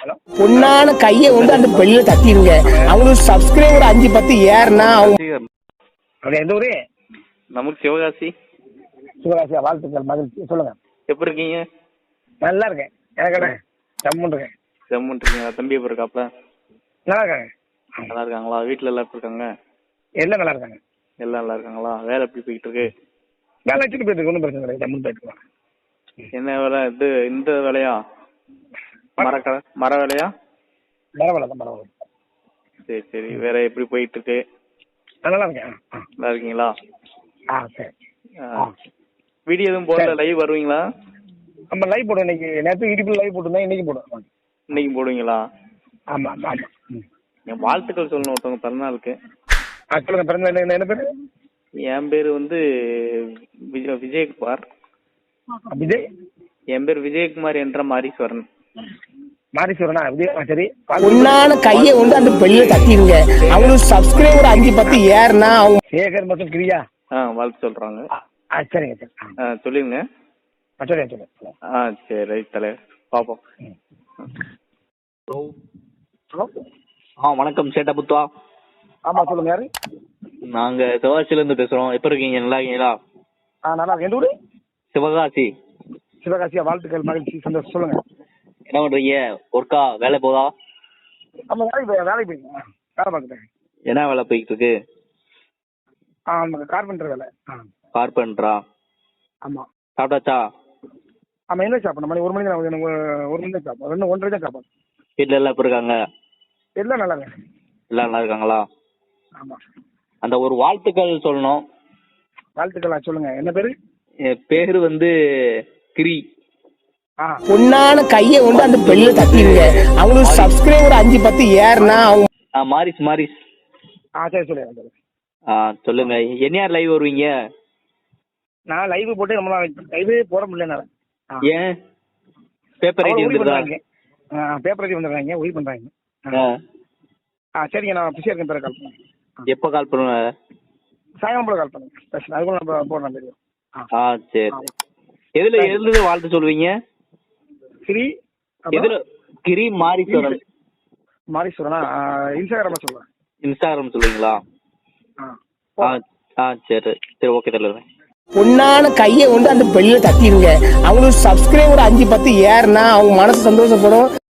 Hello. பொண்ணான கையை வந்து அந்த பெல்ல தட்டிடுங்க அவங்களுக்கு சப்ஸ்கிரைபர் அஞ்சு பத்து ஏறுனா அவங்க அப்படியே எந்த ஊரு? நமக்கு சிவகாசி. சிவகாசியா? வாழ்த்துக்கள் மகிழ்ச்சி. சொல்லுங்க. எப்படி இருக்கீங்க? நல்லா இருக்கேன். எனக்கு என்ன? ஜம்முன்னு இருக்கேன். ஜம்முன் இருக்கீங்களா? தம்பி எப்படி இருக்காப்ல? நல்லா இருக்காங்க நல்லா இருக்காங்களா? வீட்டில் எல்லாம் எப்படி இருக்காங்க? எல்லாம் நல்லா இருக்காங்க. எல்லாம் நல்லா இருக்காங்களா? வேலை எப்படி போயிட்டு இருக்கு? நல்லா வச்சுட்டு போயிட்டு இருக்கு. ஒன்றும் பிரச்சனை கிடையாது ஜம்முன்னு போயிட்டு என்ன வேலை? இது இந்த வேலையா? மரக்கடை மர வேலையா பரவாயில்ல தான் பரவாயில்ல சரி சரி. வேற எப்படி போயிட்டு இருக்கு நல்லா இருக்கேன் நல்லா இருக்கீங்களா ஆ. சரி. வீடியோ எதுவும் போடல? லைவ் வருவீங்களா? நம்ம லைவ் போடுவோம் இன்னைக்கு நேற்று இடிப்பில் லைவ் போட்டிருந்தேன் இன்னைக்கு போடுவோம் இன்னைக்கு போடுவீங்களா? ஆமாம் ஆமாம் ஆமாம் ம். என் வாழ்த்துக்கள் சொல்லணும் ஒருத்தவங்க பிறந்தநாளுக்கு. சொல்லுங்க பிறந்த என்ன என்ன பேர்? என் பேர் வந்து விஜய் விஜயகுமார். விஜய்? என் பேர் விஜயகுமார் என்ற மாரீஸ்வரன். மாரீஸ்வரனா விஜய் ஆ, சரி பொண்ணான கையை வந்து அந்த பெல்ல தட்டிடுங்க அவங்களுக்கு சப்ஸ்கிரைபர் அஞ்சு பத்து ஏறுனா அவங்க சேகர் மற்றும் கிரியா. ஆ வாழ்த்து சொல்கிறாங்க ஆ, சரிங்க சரி. ஆ. சொல்லிடுங்க சொல்லுங்க சொல்லுங்க. ஆ சரி ரைட் தலைவர். பார்ப்போம் ஹலோ. ஆ வணக்கம் சேட்டா புத்துவா ஆமாம் சொல்லுங்க யாரு? நாங்க சிவகாசில இருந்து பேசுறோம். எப்ப இருக்கீங்க? நல்லா இருக்கீங்களா? ஆ நல்லா எந்த ஊரு? சிவகாசி. சிவகாசியா? வாழ்த்துக்கள் மகிழ்ச்சி சந்தோஷம். சொல்லுங்க. என்ன பண்றீங்க? ஒர்க்கா வேலை போதா? ஆமாம் வேலைக்கு போய் வேலைக்கு போயிருக்கேன் வேலை பார்க்குறேன். என்ன வேலை போயிட்டு இருக்கு ஆ ஆமாங்க கார்பெண்டர் வேலை ஆ. கார்பெண்டரா ஆமாம் சாப்பிட்டாச்சா? ஆமாம் என்ன சாப்பிடணும்? மணி ஒரு நான் எனக்கு ஒரு மணி தான் சாப்பிடும் ரெண்டு ஒன்றரை தான் சாப்பிடும் வீட்டுல எல்லாம் எப்ப இருக்காங்க? எல்லாம் நல்லா இருக்கேன் எல்லாம் நல்லா இருக்காங்களா? ஆமாம் அந்த ஒரு வாழ்த்துக்கள் சொல்லணும். வாழ்த்துக்களா சொல்லுங்க. என்ன பேரு? என் பேரு வந்து கிரி. பொண்ணான கையை வந்து அந்த பெல்ல தட்டிடுங்க. அவங்களுக்கு சப்ஸ்கிரைபர் அஞ்சு பத்து ஏறுனா அவங்க மாரிஸ் மாரிஸ். ஆ சரி சொல்லுங்க சொல்லுங்க ஆ சொல்லுங்க. என்ன யார் லைவ் வருவீங்க? நான் லைவ் போட்டு ரொம்ப லைவே போட முடியல. ஏன்? பேப்பர் ஐடி ஆ பேப்பர் எழுதி வந்துடுறாங்க. உதவி பண்றாங்க. ஆ. ஆ. சரிங்க நான் பிஸியாக இருக்கேன் பிறகு கால் பண்ணுங்க. எப்ப கால் பண்ணுவேன் சாயங்காலம் போல கால் பண்ணுங்க. அதுக்குள்ள நம்ம போடுறேன் தெரியும். ஆ. சரி. எதுல எதுல வாழ்த்து சொல்வீங்க ஸ்ரீ கிரி மாரீஸ்வரன். மாரீஸ்வரனா? இன்ஸ்டாகிராம சொல்றேன் இன்ஸ்டாகிராம் சொல்லுவீங்களா? ஆ. ஆ சரி சரி ஓகே தலைவர் பொண்ணான கையை வந்து அந்த பெல்ல தட்டிடுங்க அவங்களுக்கு சப்ஸ்கிரைபர் அஞ்சு பத்து ஏறுனா அவங்க மனசு சந்தோஷப்படும்.